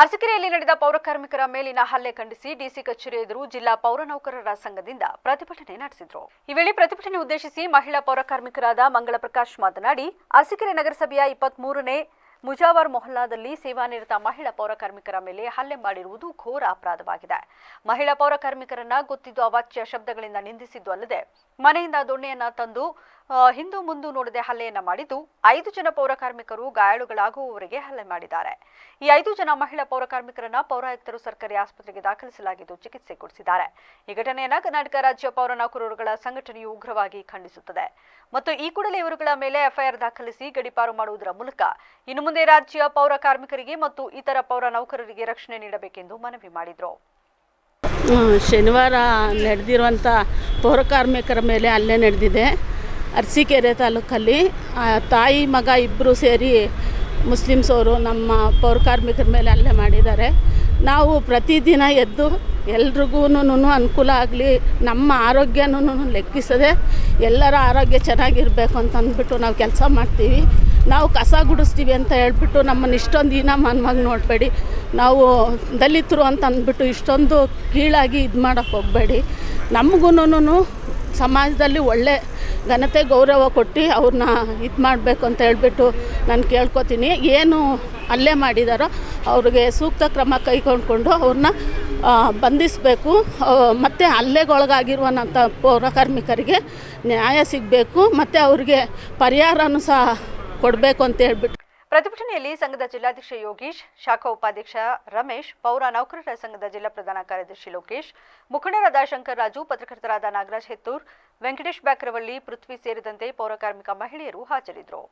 ಅರಸಕೆರೆಯಲ್ಲಿ ನಡೆದ ಪೌರಕಾರ್ಮಿಕರ ಮೇಲಿನ ಹಲ್ಲೆ ಖಂಡಿಸಿ ಡಿಸಿ ಕಚೇರಿ ಎದುರು ಜಿಲ್ಲಾ ಪೌರ ನೌಕರರ ಸಂಘದಿಂದ ಪ್ರತಿಭಟನೆ ನಡೆಸಿದ್ರು. ಈ ವೇಳೆ ಪ್ರತಿಭಟನೆ ಉದ್ದೇಶಿಸಿ ಮಹಿಳಾ ಪೌರಕಾರ್ಮಿಕರಾದ ಮಂಗಳ ಪ್ರಕಾಶ್ ಮಾತನಾಡಿ, ಅರಸಕೆರೆ ನಗರಸಭೆಯ ಇಪ್ಪತ್ಮೂರನೇ ಮುಜಾವರ್ ಮೊಹಲ್ಲಾದಲ್ಲಿ ಸೇವಾನಿರತ ಮಹಿಳಾ ಪೌರಕಾರ್ಮಿಕರ ಮೇಲೆ ಹಲ್ಲೆ ಮಾಡಿರುವುದು ಘೋರ ಅಪರಾಧವಾಗಿದೆ. ಮಹಿಳಾ ಪೌರಕಾರ್ಮಿಕರನ್ನ ಗೊತ್ತಿದ್ದು ಅವಾಚ್ಯ ಶಬ್ದಗಳಿಂದ ನಿಂದಿಸಿದ್ದು ಅಲ್ಲದೆ, ಮನೆಯಿಂದ ದೊಣ್ಣೆಯನ್ನ ತಂದು ಹಿಂದು ಮುಂದು ನೋಡದೆ ಹಲ್ಲೆಯನ್ನ ಮಾಡಿದ್ದು ಐದು ಜನ ಪೌರ ಕಾರ್ಮಿಕರು ಗಾಯಾಳುಗಳಾಗುವವರಿಗೆ ಹಲ್ಲೆ ಮಾಡಿದ್ದಾರೆ. ಈ ಐದು ಜನ ಮಹಿಳಾ ಪೌರ ಕಾರ್ಮಿಕರನ್ನ ಪೌರಾಯುಕ್ತರು ಸರ್ಕಾರಿ ಆಸ್ಪತ್ರೆಗೆ ದಾಖಲಿಸಲಾಗಿದ್ದು ಚಿಕಿತ್ಸೆ ಕೊಡಿಸಿದ್ದಾರೆ. ಈ ಘಟನೆಯನ್ನ ಕರ್ನಾಟಕ ರಾಜ್ಯ ಪೌರ ನೌಕರರುಗಳ ಸಂಘಟನೆಯು ಉಗ್ರವಾಗಿ ಖಂಡಿಸುತ್ತದೆ. ಮತ್ತು ಈ ಕೂಡಲೇ ಇವರುಗಳ ಮೇಲೆ ಎಫ್ಐಆರ್ ದಾಖಲಿಸಿ ಗಡಿಪಾರು ಮಾಡುವುದರ ಮೂಲಕ ಇನ್ನು ಮುಂದೆ ರಾಜ್ಯ ಪೌರ ಕಾರ್ಮಿಕರಿಗೆ ಮತ್ತು ಇತರ ಪೌರ ನೌಕರರಿಗೆ ರಕ್ಷಣೆ ನೀಡಬೇಕೆಂದು ಮನವಿ ಮಾಡಿದರು. ಶನಿವಾರ ನಡೆದಿರುವಂಥ ಪೌರ ಕಾರ್ಮಿಕರ ಮೇಲೆ ಅಲ್ಲೇ ನಡೆದಿದೆ. ಅರಸೀಕೆರೆ ತಾಲೂಕಲ್ಲಿ ತಾಯಿ, ಮಗ ಇಬ್ಬರು ಸೇರಿ ಮುಸ್ಲಿಮ್ಸ್ ಅವರು ನಮ್ಮ ಪೌರ ಕಾರ್ಮಿಕರ ಮೇಲೆ ಹಲ್ಲೆ ಮಾಡಿದ್ದಾರೆ. ನಾವು ಪ್ರತಿದಿನ ಎದ್ದು ಎಲ್ರಿಗೂ ಅನುಕೂಲ ಆಗಲಿ, ನಮ್ಮ ಆರೋಗ್ಯನೂ ಲೆಕ್ಕಿಸದೆ ಎಲ್ಲರ ಆರೋಗ್ಯ ಚೆನ್ನಾಗಿರಬೇಕು ಅಂತ ಅಂದ್ಬಿಟ್ಟು ನಾವು ಕೆಲಸ ಮಾಡ್ತೀವಿ. ನಾವು ಕಸ ಗುಡಿಸ್ತೀವಿ ಅಂತ ಹೇಳ್ಬಿಟ್ಟು ನಮ್ಮನ್ನು ಇಷ್ಟೊಂದು ಹೀನಮಾನವಾಗಿ ನೋಡಬೇಡಿ. ನಾವು ದಲಿತರು ಅಂತ ಅಂದ್ಬಿಟ್ಟು ಇಷ್ಟೊಂದು ಕೀಳಾಗಿ ಇದು ಮಾಡೋಕ್ಕೆ ಹೋಗಬೇಡಿ. ನಮಗೂ ಸಮಾಜದಲ್ಲಿ ಒಳ್ಳೆ ಘನತೆ ಗೌರವ ಕೊಟ್ಟು ಅವ್ರನ್ನ ಇದು ಮಾಡಬೇಕು ಅಂತ ಹೇಳ್ಬಿಟ್ಟು ನಾನು ಕೇಳ್ಕೊತೀನಿ. ಏನು ಅಲ್ಲೇ ಮಾಡಿದಾರೋ ಅವ್ರಿಗೆ ಸೂಕ್ತ ಕ್ರಮ ಕೈಗೊಂಡ್ಕೊಂಡು ಅವ್ರನ್ನ ಬಂಧಿಸಬೇಕು. ಮತ್ತು ಹಲ್ಲೆಗೊಳಗಾಗಿರುವಂಥ ಪೌರ ಕಾರ್ಮಿಕರಿಗೆ ನ್ಯಾಯ ಸಿಗಬೇಕು. ಮತ್ತು ಅವ್ರಿಗೆ ಪರಿಹಾರನೂ ಸಹ ಕೊಡಬೇಕು ಅಂತ ಹೇಳ್ಬಿಟ್ಟು. ಪ್ರತಿಭಟನೆಯಲ್ಲಿ ಸಂಘದ ಜಿಲ್ಲಾಧ್ಯಕ್ಷ ಯೋಗೀಶ್, ಶಾಖಾ ಉಪಾಧ್ಯಕ್ಷ ರಮೇಶ್, ಪೌರ ನೌಕರರ ಸಂಘದ ಜಿಲ್ಲಾ ಪ್ರಧಾನ ಕಾರ್ಯದರ್ಶಿ ಲೋಕೇಶ್, ಮುಖಂಡರಾದ ಶಂಕರ್ ರಾಜು, ಪತ್ರಕರ್ತರಾದ ನಾಗರಾಜ್ ಹೆತ್ತೂರ್, ವೆಂಕಟೇಶ್ ಬ್ಯಾಕ್ರವಳ್ಳಿ, ಪೃಥ್ವಿ ಸೇರಿದಂತೆ ಪೌರಕಾರ್ಮಿಕ ಮಹಿಳೆಯರು ಹಾಜರಿದ್ದರು.